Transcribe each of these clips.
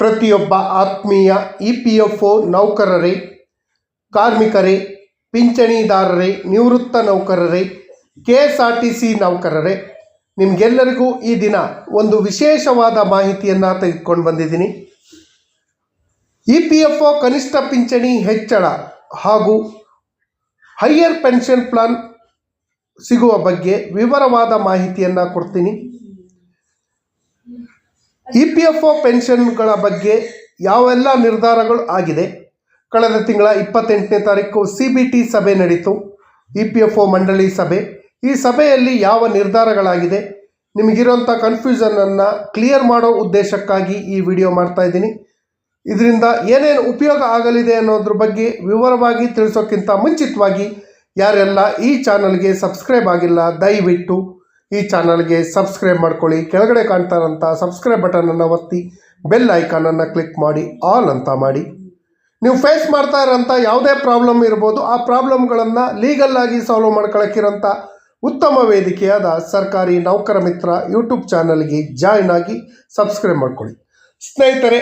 ಪ್ರತಿಯೊಬ್ಬ ಆತ್ಮೀಯ E P F O ನೌಕರರೇ, ಕಾರ್ಮಿಕರೇ, ಪಿಂಚಣಿದಾರರೇ, ನಿವೃತ್ತ ನೌಕರರೇ, K S R T C ನೌಕರರೇ, ನಿಮಗೆಲ್ಲರಿಗೂ ಈ ದಿನ ಒಂದು ವಿಶೇಷವಾದ ಮಾಹಿತಿಯನ್ನು ತೆಗೆದುಕೊಂಡು ಬಂದಿದ್ದೀನಿ. ಇ ಪಿ ಎಫ್ ಒ ಕನಿಷ್ಠ ಪಿಂಚಣಿ ಹೆಚ್ಚಳ ಹಾಗೂ ಹೈಯರ್ ಪೆನ್ಷನ್ ಪ್ಲಾನ್ ಸಿಗುವ ಬಗ್ಗೆ ವಿವರವಾದ ಮಾಹಿತಿಯನ್ನು ಕೊಡ್ತೀನಿ. ಇ ಪಿ ಎಫ್ ಒ ಪೆನ್ಷನ್ಗಳ ಬಗ್ಗೆ ಯಾವೆಲ್ಲ ನಿರ್ಧಾರಗಳು ಆಗಿದೆ? ಕಳೆದ ತಿಂಗಳ ಇಪ್ಪತ್ತೆಂಟನೇ ತಾರೀಕು ಸಿ ಬಿ ಟಿ ಸಭೆ ನಡೀತು. ಇ ಪಿ ಎಫ್ ಒ ಮಂಡಳಿ ಸಭೆ. ಈ ಸಭೆಯಲ್ಲಿ ಯಾವ ನಿರ್ಧಾರಗಳಾಗಿದೆ? ನಿಮಗಿರುವಂಥ ಕನ್ಫ್ಯೂಷನನ್ನು ಕ್ಲಿಯರ್ ಮಾಡೋ ಉದ್ದೇಶಕ್ಕಾಗಿ ಈ ವಿಡಿಯೋ ಮಾಡ್ತಾ ಇದ್ದೀನಿ. ಇದರಿಂದ ಏನೇನು ಉಪಯೋಗ ಆಗಲಿದೆ ಅನ್ನೋದ್ರ ಬಗ್ಗೆ ವಿವರವಾಗಿ ತಿಳಿಸೋಕ್ಕಿಂತ ಮುಂಚಿತವಾಗಿ ಯಾರೆಲ್ಲ ಈ ಚಾನಲ್ಗೆ ಸಬ್ಸ್ಕ್ರೈಬ್ ಆಗಿಲ್ಲ, ದಯವಿಟ್ಟು ಈ ಚಾನಲ್ಗೆ ಸಬ್ಸ್ಕ್ರೈಬ್ ಮಾಡ್ಕೊಳ್ಳಿ, ಕೆಳಗಡೆ ಕಾಣ್ತಾ ಇರೋಂಥ ಸಬ್ಸ್ಕ್ರೈಬ್ ಬಟನನ್ನು ಒತ್ತಿ, ಬೆಲ್ ಐಕಾನನ್ನು ಕ್ಲಿಕ್ ಮಾಡಿ, ಆಲ್ ಅಂತ ಮಾಡಿ. ನೀವು ಫೇಸ್ ಮಾಡ್ತಾ ಇರೋಂಥ ಯಾವುದೇ ಪ್ರಾಬ್ಲಮ್ ಇರ್ಬೋದು, ಆ ಪ್ರಾಬ್ಲಮ್ಗಳನ್ನು ಲೀಗಲ್ ಆಗಿ ಸಾಲ್ವ್ ಮಾಡ್ಕೊಳಕ್ಕಿರೋಂಥ ಉತ್ತಮ ವೇದಿಕೆಯಾದ ಸರ್ಕಾರಿ ನೌಕರ ಮಿತ್ರ ಯೂಟ್ಯೂಬ್ ಚಾನಲ್ಗೆ ಜಾಯ್ನ್ ಆಗಿ ಸಬ್ಸ್ಕ್ರೈಬ್ ಮಾಡ್ಕೊಳ್ಳಿ. ಸ್ನೇಹಿತರೆ,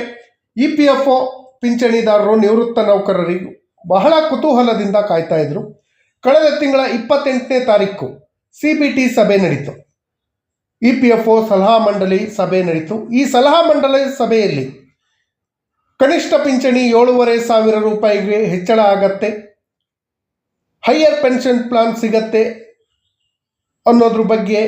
ಇ ಪಿ ಎಫ್ ಒ ಪಿಂಚಣಿದಾರರು, ನಿವೃತ್ತ ನೌಕರರಿಗೂ ಬಹಳ ಕುತೂಹಲದಿಂದ ಕಾಯ್ತಾ ಇದ್ರು. ಕಳೆದ ತಿಂಗಳ ಇಪ್ಪತ್ತೆಂಟನೇ ತಾರೀಕು ಸಿ ಬಿ ಟಿ ಸಭೆ ನಡೀತು. ಇ ಪಿ ಎಫ್ ಒ ಸಲಹಾ ಮಂಡಳಿ ಸಭೆ ನಡೀತು. ಈ ಸಲಹಾ ಮಂಡಳಿ ಸಭೆಯಲ್ಲಿ ಕನಿಷ್ಠ ಪಿಂಚಣಿ ಏಳೂವರೆ ಸಾವಿರ ರೂಪಾಯಿಗೆ ಹೆಚ್ಚಳ ಆಗತ್ತೆ. ಹೈಯರ್ ಪೆನ್ಷನ್ ಪ್ಲಾನ್ ಸಿಗತ್ತೆ ಅನ್ನೋದ್ರ ಬಗ್ಗೆ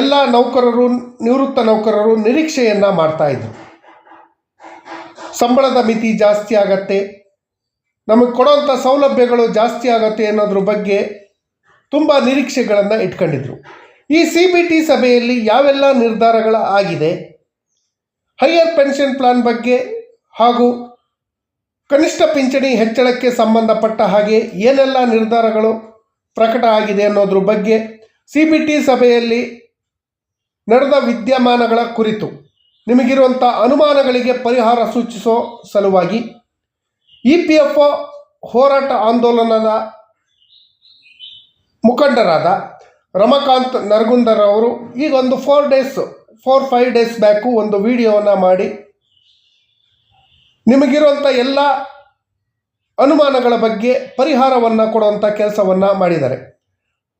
ಎಲ್ಲ ನೌಕರರು, ನಿವೃತ್ತ ನೌಕರರು ನಿರೀಕ್ಷೆಯನ್ನು ಮಾಡ್ತಾ ಇದ್ರು. ಸಂಬಳದ ಮಿತಿ ಜಾಸ್ತಿ ಆಗತ್ತೆ. ನಮಗೆ ಕೊಡೋಂಥ ಸೌಲಭ್ಯಗಳು ಜಾಸ್ತಿ ಆಗತ್ತೆ ಅನ್ನೋದ್ರ ಬಗ್ಗೆ ತುಂಬ ನಿರೀಕ್ಷೆಗಳನ್ನು ಇಟ್ಕೊಂಡಿದ್ರು. ಈ ಸಿ ಬಿ ಟಿ ಸಭೆಯಲ್ಲಿ ಯಾವೆಲ್ಲ ನಿರ್ಧಾರಗಳ ಆಗಿದೆ? ಹೈಯರ್ ಪೆನ್ಷನ್ ಪ್ಲಾನ್ ಬಗ್ಗೆ ಹಾಗೂ ಕನಿಷ್ಠ ಪಿಂಚಣಿ ಹೆಚ್ಚಳಕ್ಕೆ ಸಂಬಂಧಪಟ್ಟ ಹಾಗೆ ಏನೆಲ್ಲ ನಿರ್ಧಾರಗಳು ಪ್ರಕಟ ಆಗಿದೆ ಅನ್ನೋದ್ರ ಬಗ್ಗೆ ಸಿ ಬಿ ಟಿ ಸಭೆಯಲ್ಲಿ ನಡೆದ ವಿದ್ಯಮಾನಗಳ ಕುರಿತು ನಿಮಗಿರುವಂಥ ಅನುಮಾನಗಳಿಗೆ ಪರಿಹಾರ ಸೂಚಿಸೋ ಸಲುವಾಗಿ ಇ ಪಿ ಎಫ್ ಹೋರಾಟ ಆಂದೋಲನದ ಮುಖಂಡರಾದ ರಮಕಾಂತ್ ನರಗುಂದರ್ ಅವರು ಈಗ ಒಂದು four days four five days back ಒಂದು ವಿಡಿಯೋನ ಮಾಡಿ ನಿಮಗಿರುವಂಥ ಎಲ್ಲ ಅನುಮಾನಗಳ ಬಗ್ಗೆ ಪರಿಹಾರವನ್ನು ಕೊಡುವಂಥ ಕೆಲಸವನ್ನು ಮಾಡಿದ್ದಾರೆ.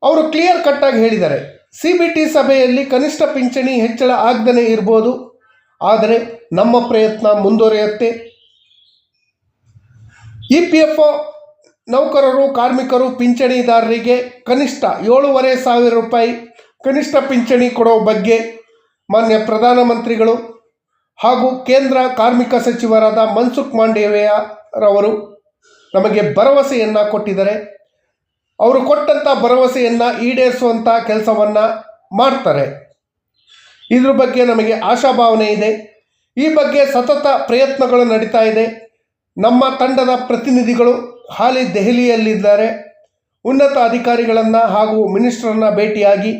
ಅವರು ಕ್ಲಿಯರ್ ಕಟ್ಟಾಗಿ ಹೇಳಿದ್ದಾರೆ. ಸಿ ಬಿ ಟಿ ಸಭೆಯಲ್ಲಿ ಕನಿಷ್ಠ ಪಿಂಚಣಿ ಹೆಚ್ಚಳ ಆಗದೇ ಇರ್ಬೋದು. ಆದರೆ ನಮ್ಮ ಪ್ರಯತ್ನ ಮುಂದುವರಿಯುತ್ತೆ. ಇ ಪಿ ಎಫ್ ಒ ನೌಕರರು, ಕಾರ್ಮಿಕರು, ಪಿಂಚಣಿದಾರರಿಗೆ ಕನಿಷ್ಠ ಏಳೂವರೆ ಸಾವಿರ ರೂಪಾಯಿ ಕನಿಷ್ಠ ಪಿಂಚಣಿ ಕೊಡೋ ಬಗ್ಗೆ ಮಾನ್ಯ ಪ್ರಧಾನಮಂತ್ರಿಗಳು ಹಾಗೂ ಕೇಂದ್ರ ಕಾರ್ಮಿಕ ಸಚಿವರಾದ ಮನ್ಸುಖ್ ಮಾಂಡೇವಿಯರವರು ನಮಗೆ ಭರವಸೆಯನ್ನು ಕೊಟ್ಟಿದ್ದಾರೆ. ಅವರು ಕೊಟ್ಟಂಥ ಭರವಸೆಯನ್ನು ಈಡೇರಿಸುವಂಥ ಕೆಲಸವನ್ನು ಮಾಡ್ತಾರೆ. ಇದ್ರ ಬಗ್ಗೆ ನಮಗೆ ಆಶಾಭಾವನೆ ಇದೆ. ಈ ಬಗ್ಗೆ ಸತತ ಪ್ರಯತ್ನಗಳು ನಡೀತಾ ಇದೆ. ನಮ್ಮ ತಂಡದ ಪ್ರತಿನಿಧಿಗಳು ಹಾಲಿ ದೆಹಲಿಯಲ್ಲಿದ್ದಾರೆ. ಉನ್ನತ ಅಧಿಕಾರಿಗಳನ್ನು ಹಾಗೂ ಮಿನಿಸ್ಟ್ರನ್ನ ಭೇಟಿಯಾಗಿ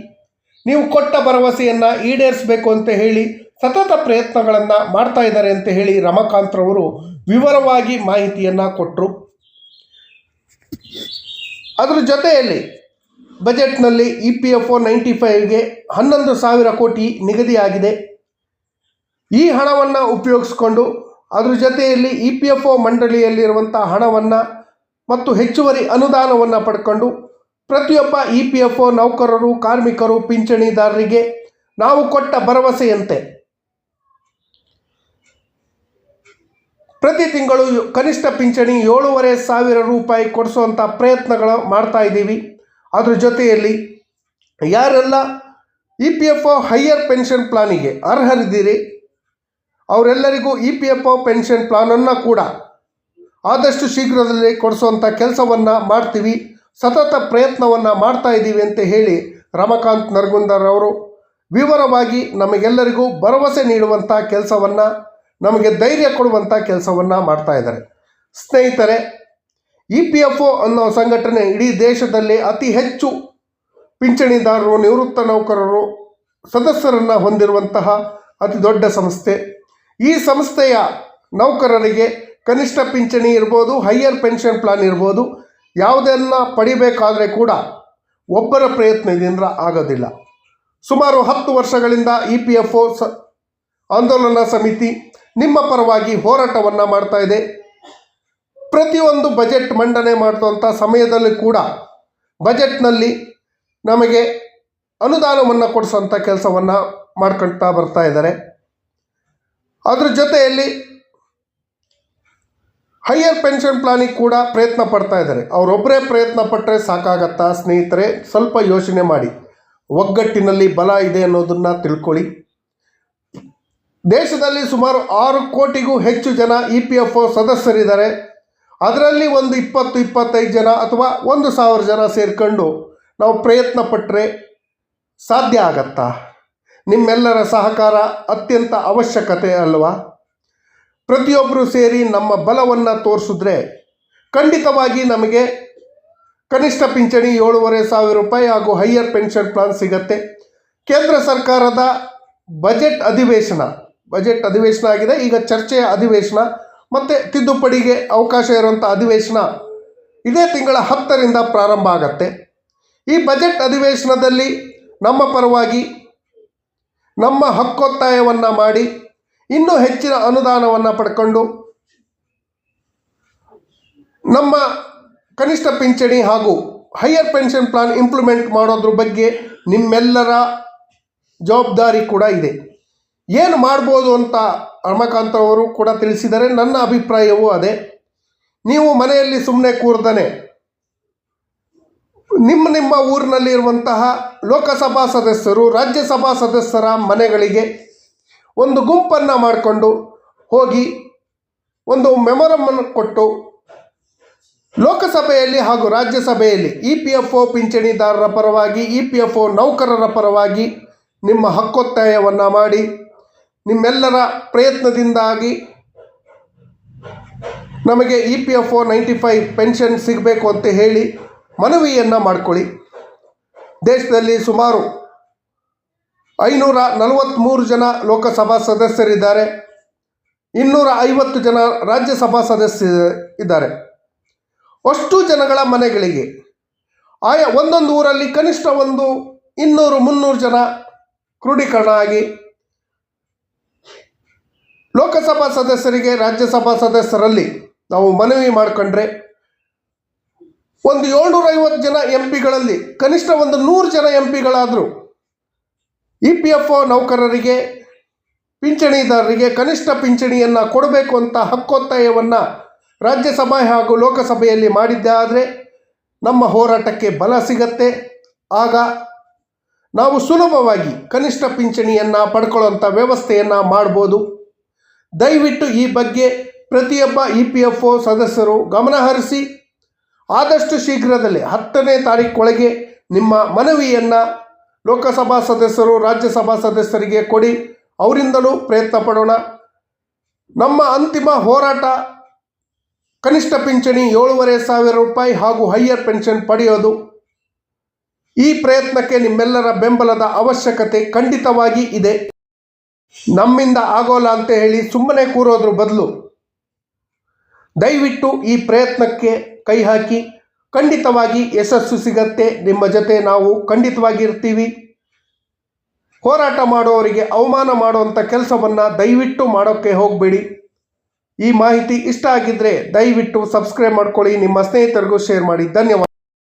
ನೀವು ಕೊಟ್ಟ ಭರವಸೆಯನ್ನು ಈಡೇರಿಸಬೇಕು ಅಂತ ಹೇಳಿ ಸತತ ಪ್ರಯತ್ನಗಳನ್ನು ಮಾಡ್ತಾ ಇದ್ದಾರೆ ಅಂತ ಹೇಳಿ ರಮಕಾಂತ್ರವರು ವಿವರವಾಗಿ ಮಾಹಿತಿಯನ್ನು ಕೊಟ್ಟರು ಅದರ ಜೊತೆಯಲ್ಲಿ ಬಜೆಟ್ನಲ್ಲಿ E P F O ninety ಫೈವ್ಗೆ ಹನ್ನೊಂದು ಸಾವಿರ ಕೋಟಿ ನಿಗದಿಯಾಗಿದೆ. ಈ ಹಣವನ್ನು ಉಪಯೋಗಿಸ್ಕೊಂಡು ಅದರ ಜೊತೆಯಲ್ಲಿ ಇ ಪಿ ಎಫ್ ಒ ಮಂಡಳಿಯಲ್ಲಿರುವಂಥ ಹಣವನ್ನು ಮತ್ತು ಹೆಚ್ಚುವರಿ ಅನುದಾನವನ್ನು ಪಡ್ಕೊಂಡು ಪ್ರತಿಯೊಬ್ಬ ಇ ಪಿ ಎಫ್ ಒ ನೌಕರರು, ಕಾರ್ಮಿಕರು, ಪಿಂಚಣಿದಾರರಿಗೆ ನಾವು ಕೊಟ್ಟ ಭರವಸೆಯಂತೆ. ಪ್ರತಿ ತಿಂಗಳು ಕನಿಷ್ಠ ಪಿಂಚಣಿ ಏಳೂವರೆ ಸಾವಿರ ರೂಪಾಯಿ ಕೊಡಿಸುವಂಥ ಪ್ರಯತ್ನಗಳು ಮಾಡ್ತಾ ಇದ್ದೀವಿ. ಅದ್ರ ಜೊತೆಯಲ್ಲಿ ಯಾರೆಲ್ಲ E P F O higher pension ಪ್ಲಾನಿಗೆ ಅರ್ಹರಿದ್ದೀರಿ, ಅವರೆಲ್ಲರಿಗೂ E P F O pension ಪ್ಲಾನನ್ನು ಕೂಡ ಆದಷ್ಟು ಶೀಘ್ರದಲ್ಲಿ ಕೊಡಿಸುವಂಥ ಕೆಲಸವನ್ನು ಮಾಡ್ತೀವಿ. ಸತತ ಪ್ರಯತ್ನವನ್ನು ಮಾಡ್ತಾ ಇದ್ದೀವಿ ಅಂತ ಹೇಳಿ ರಮಕಾಂತ್ ನರಗುಂದರವರು ವಿವರವಾಗಿ ನಮಗೆಲ್ಲರಿಗೂ ಭರವಸೆ ನೀಡುವಂಥ ಕೆಲಸವನ್ನು, ನಮಗೆ ಧೈರ್ಯ ಕೊಡುವಂಥ ಕೆಲಸವನ್ನು ಮಾಡ್ತಾ ಇದ್ದಾರೆ. ಸ್ನೇಹಿತರೆ, ಇ ಪಿ ಎಫ್ ಒ ಅನ್ನೋ ಸಂಘಟನೆ ಇಡೀ ದೇಶದಲ್ಲಿ ಅತಿ ಹೆಚ್ಚು ಪಿಂಚಣಿದಾರರು, ನಿವೃತ್ತ ನೌಕರರು, ಸದಸ್ಯರನ್ನು ಹೊಂದಿರುವಂತಹ ಅತಿ ದೊಡ್ಡ ಸಂಸ್ಥೆ. ಈ ಸಂಸ್ಥೆಯ ನೌಕರರಿಗೆ ಕನಿಷ್ಠ ಪಿಂಚಣಿ ಇರ್ಬೋದು ಹೈಯರ್ ಪೆನ್ಷನ್ ಪ್ಲಾನ್ ಇರ್ಬೋದು ಯಾವುದನ್ನು ಪಡಿಬೇಕಾದರೆ ಕೂಡ ಒಬ್ಬರ ಪ್ರಯತ್ನದಿಂದ ಆಗೋದಿಲ್ಲ. ಸುಮಾರು ಹತ್ತು ವರ್ಷಗಳಿಂದ ಇ ಪಿ ಎಫ್ ಒ ಸ ಆಂದೋಲನ ಸಮಿತಿ ನಿಮ್ಮ ಪರವಾಗಿ ಹೋರಾಟವನ್ನು ಮಾಡ್ತಾ ಇದೆ. ಪ್ರತಿಯೊಂದು ಬಜೆಟ್ ಮಂಡನೆ ಮಾಡುವಂಥ ಸಮಯದಲ್ಲಿ ಕೂಡ ಬಜೆಟ್ನಲ್ಲಿ ನಮಗೆ ಅನುದಾನವನ್ನು ಕೊಡಿಸೋಂಥ ಕೆಲಸವನ್ನು ಮಾಡ್ಕೊಳ್ತಾ ಬರ್ತಾ ಇದ್ದಾರೆ. ಅದ್ರ ಜೊತೆಯಲ್ಲಿ ಹೈಯರ್ ಪೆನ್ಷನ್ ಪ್ಲಾನಿಗೆ ಕೂಡ ಪ್ರಯತ್ನ ಪಡ್ತಾ ಇದ್ದಾರೆ. ಅವರೊಬ್ಬರೇ ಪ್ರಯತ್ನ ಪಟ್ಟರೆ ಸಾಕಾಗತ್ತಾ ಸ್ನೇಹಿತರೆ? ಸ್ವಲ್ಪ ಯೋಚನೆ ಮಾಡಿ. ಒಗ್ಗಟ್ಟಿನಲ್ಲಿ ಬಲ ಇದೆ ಅನ್ನೋದನ್ನು ತಿಳ್ಕೊಳ್ಳಿ. ದೇಶದಲ್ಲಿ ಸುಮಾರು ಆರು ಕೋಟಿಗೂ ಹೆಚ್ಚು ಜನ ಇ ಪಿ ಎಫ್ ಒ ಸದಸ್ಯರಿದ್ದಾರೆ. ಅದರಲ್ಲಿ ಒಂದು ಇಪ್ಪತ್ತು, ಇಪ್ಪತ್ತೈದು ಜನ ಅಥವಾ ಒಂದು ಸಾವಿರ ಜನ ಸೇರಿಕೊಂಡು ನಾವು ಪ್ರಯತ್ನ ಪಟ್ಟರೆ ಸಾಧ್ಯ ಆಗತ್ತಾ? ನಿಮ್ಮೆಲ್ಲರ ಸಹಕಾರ ಅತ್ಯಂತ ಅವಶ್ಯಕತೆ ಅಲ್ವಾ? ಪ್ರತಿಯೊಬ್ಬರು ಸೇರಿ ನಮ್ಮ ಬಲವನ್ನು ತೋರಿಸಿದ್ರೆ ಖಂಡಿತವಾಗಿ ನಮಗೆ ಕನಿಷ್ಠ ಪಿಂಚಣಿ ಏಳುವರೆ ಸಾವಿರ ರೂಪಾಯಿ ಹಾಗೂ ಹೈಯರ್ ಪೆನ್ಷನ್ ಪ್ಲಾನ್ ಸಿಗತ್ತೆ. ಕೇಂದ್ರ ಸರ್ಕಾರದ ಬಜೆಟ್ ಅಧಿವೇಶನ ಬಜೆಟ್ ಅಧಿವೇಶನ ಆಗಿದೆ. ಈಗ ಚರ್ಚೆಯ ಅಧಿವೇಶನ ಮತ್ತು ತಿದ್ದುಪಡಿಗೆ ಅವಕಾಶ ಇರುವಂಥ ಅಧಿವೇಶನ ಇದೇ ತಿಂಗಳ ಹತ್ತರಿಂದ ಪ್ರಾರಂಭ ಆಗತ್ತೆ. ಈ ಬಜೆಟ್ ಅಧಿವೇಶನದಲ್ಲಿ ನಮ್ಮ ಪರವಾಗಿ ನಮ್ಮ ಹಕ್ಕೊತ್ತಾಯವನ್ನು ಮಾಡಿ ಇನ್ನೂ ಹೆಚ್ಚಿನ ಅನುದಾನವನ್ನು ಪಡ್ಕೊಂಡು ನಮ್ಮ ಕನಿಷ್ಠ ಪಿಂಚಣಿ ಹಾಗೂ ಹೈಯರ್ ಪೆನ್ಷನ್ ಪ್ಲಾನ್ ಇಂಪ್ಲಿಮೆಂಟ್ ಮಾಡೋದ್ರ ಬಗ್ಗೆ ನಿಮ್ಮೆಲ್ಲರ ಜವಾಬ್ದಾರಿ ಕೂಡ ಇದೆ. ಏನು ಮಾಡ್ಬೋದು ಅಂತ ರಮಕಾಂತ್ ಅವರು ಕೂಡ ತಿಳಿಸಿದರೆ ನನ್ನ ಅಭಿಪ್ರಾಯವೂ ಅದೇ. ನೀವು ಮನೆಯಲ್ಲಿ ಸುಮ್ಮನೆ ಕೂರ್ದನೆ ನಿಮ್ಮ ನಿಮ್ಮ ಊರಿನಲ್ಲಿರುವಂತಹ ಲೋಕಸಭಾ ಸದಸ್ಯರು, ರಾಜ್ಯಸಭಾ ಸದಸ್ಯರ ಮನೆಗಳಿಗೆ ಒಂದು ಗುಂಪನ್ನು ಮಾಡಿಕೊಂಡು ಹೋಗಿ ಒಂದು ಮೆಮೊರಮನ್ನು ಕೊಟ್ಟು ಲೋಕಸಭೆಯಲ್ಲಿ ಹಾಗೂ ರಾಜ್ಯಸಭೆಯಲ್ಲಿ ಇ ಪಿ ಎಫ್ ಒ ಪಿಂಚಣಿದಾರರ ಪರವಾಗಿ, ಇ ಪಿ ಎಫ್ ಒ ನೌಕರರ ಪರವಾಗಿ ನಿಮ್ಮ ಹಕ್ಕೊತ್ತಾಯವನ್ನು ಮಾಡಿ, ನಿಮ್ಮೆಲ್ಲರ ಪ್ರಯತ್ನದಿಂದಾಗಿ ನಮಗೆ E P F O ninety five pension ಸಿಗಬೇಕು ಅಂತ ಹೇಳಿ ಮನವಿಯನ್ನು ಮಾಡಿಕೊಳ್ಳಿ. ದೇಶದಲ್ಲಿ ಸುಮಾರು ಐನೂರ ನಲವತ್ತ್ಮೂರು ಜನ ಲೋಕಸಭಾ ಸದಸ್ಯರಿದ್ದಾರೆ. ಇನ್ನೂರ ಐವತ್ತು ಜನ ರಾಜ್ಯಸಭಾ ಸದಸ್ಯ ಇದ್ದಾರೆ. ಅಷ್ಟು ಜನಗಳ ಮನೆಗಳಿಗೆ. ಆಯಾ ಒಂದೊಂದು ಊರಲ್ಲಿ ಕನಿಷ್ಠ ಒಂದು ಇನ್ನೂರು ಮುನ್ನೂರು ಜನ ಕ್ರೋಢೀಕರಣ ಆಗಿ ಲೋಕಸಭಾ ಸದಸ್ಯರಿಗೆ ರಾಜ್ಯಸಭಾ ಸದಸ್ಯರಲ್ಲಿ ನಾವು ಮನವಿ ಮಾಡಿಕೊಂಡ್ರೆ ಒಂದು ಏಳ್ನೂರೈವತ್ತು ಜನ ಎಂ ಪಿಗಳಲ್ಲಿ ಕನಿಷ್ಠ ಒಂದು ನೂರು ಜನ ಎಂ ಪಿಗಳಾದರೂ ಇ ಪಿ ಎಫ್ ಒ ನೌಕರರಿಗೆ, ಪಿಂಚಣಿದಾರರಿಗೆ ಕನಿಷ್ಠ ಪಿಂಚಣಿಯನ್ನು ಕೊಡಬೇಕು ಅಂತ ಹಕ್ಕೊತ್ತಾಯವನ್ನು ರಾಜ್ಯಸಭೆ ಹಾಗೂ ಲೋಕಸಭೆಯಲ್ಲಿ ಮಾಡಿದ್ದಾದರೆ ನಮ್ಮ ಹೋರಾಟಕ್ಕೆ ಬಲ ಸಿಗತ್ತೆ. ಆಗ ನಾವು ಸುಲಭವಾಗಿ ಕನಿಷ್ಠ ಪಿಂಚಣಿಯನ್ನು ಪಡ್ಕೊಳ್ಳೋಂಥ ವ್ಯವಸ್ಥೆಯನ್ನು ಮಾಡ್ಬೋದು. ದಯವಿಟ್ಟು ಈ ಬಗ್ಗೆ ಪ್ರತಿಯೊಬ್ಬ ಇ ಪಿ ಎಫ್ ಒ ಸದಸ್ಯರು ಗಮನಹರಿಸಿ ಆದಷ್ಟು ಶೀಘ್ರದಲ್ಲೇ ಹತ್ತನೇ ತಾರೀಕೊಳಗೆ ನಿಮ್ಮ ಮನವಿಯನ್ನು ಲೋಕಸಭಾ ಸದಸ್ಯರು, ರಾಜ್ಯಸಭಾ ಸದಸ್ಯರಿಗೆ ಕೊಡಿ. ಅವರಿಂದಲೂ ಪ್ರಯತ್ನ ಪಡೋಣ. ನಮ್ಮ ಅಂತಿಮ ಹೋರಾಟ, ಕನಿಷ್ಠ ಪಿಂಚಣಿ ಏಳುವರೆ ಸಾವಿರ ರೂಪಾಯಿ ಹಾಗೂ ಹೈಯರ್ ಪೆನ್ಷನ್ ಪಡೆಯೋದು. ಈ ಪ್ರಯತ್ನಕ್ಕೆ ನಿಮ್ಮೆಲ್ಲರ ಬೆಂಬಲದ ಅವಶ್ಯಕತೆ ಖಂಡಿತವಾಗಿ ಇದೆ. ನಮ್ಮಿಂದ ಆಗೋಲ್ಲ ಅಂತ ಹೇಳಿ ಸುಮ್ಮನೆ ಕೂರೋದ್ರ ಬದಲು ದಯವಿಟ್ಟು ಈ ಪ್ರಯತ್ನಕ್ಕೆ ಕೈ ಹಾಕಿ. ಖಂಡಿತವಾಗಿ ಯಶಸ್ಸು ಸಿಗತ್ತೆ. ನಿಮ್ಮ ಜೊತೆ ನಾವು ಖಂಡಿತವಾಗಿ ಇರ್ತೀವಿ. ಹೋರಾಟ ಮಾಡುವವರಿಗೆ ಅವಮಾನ ಮಾಡುವಂಥ ಕೆಲಸವನ್ನು ದಯವಿಟ್ಟು ಮಾಡೋಕ್ಕೆ ಹೋಗಬೇಡಿ. ಈ ಮಾಹಿತಿ ಇಷ್ಟ ಆಗಿದ್ದರೆ ದಯವಿಟ್ಟು ಸಬ್ಸ್ಕ್ರೈಬ್ ಮಾಡ್ಕೊಳ್ಳಿ. ನಿಮ್ಮ ಸ್ನೇಹಿತರಿಗೂ ಶೇರ್ ಮಾಡಿ. ಧನ್ಯವಾದ.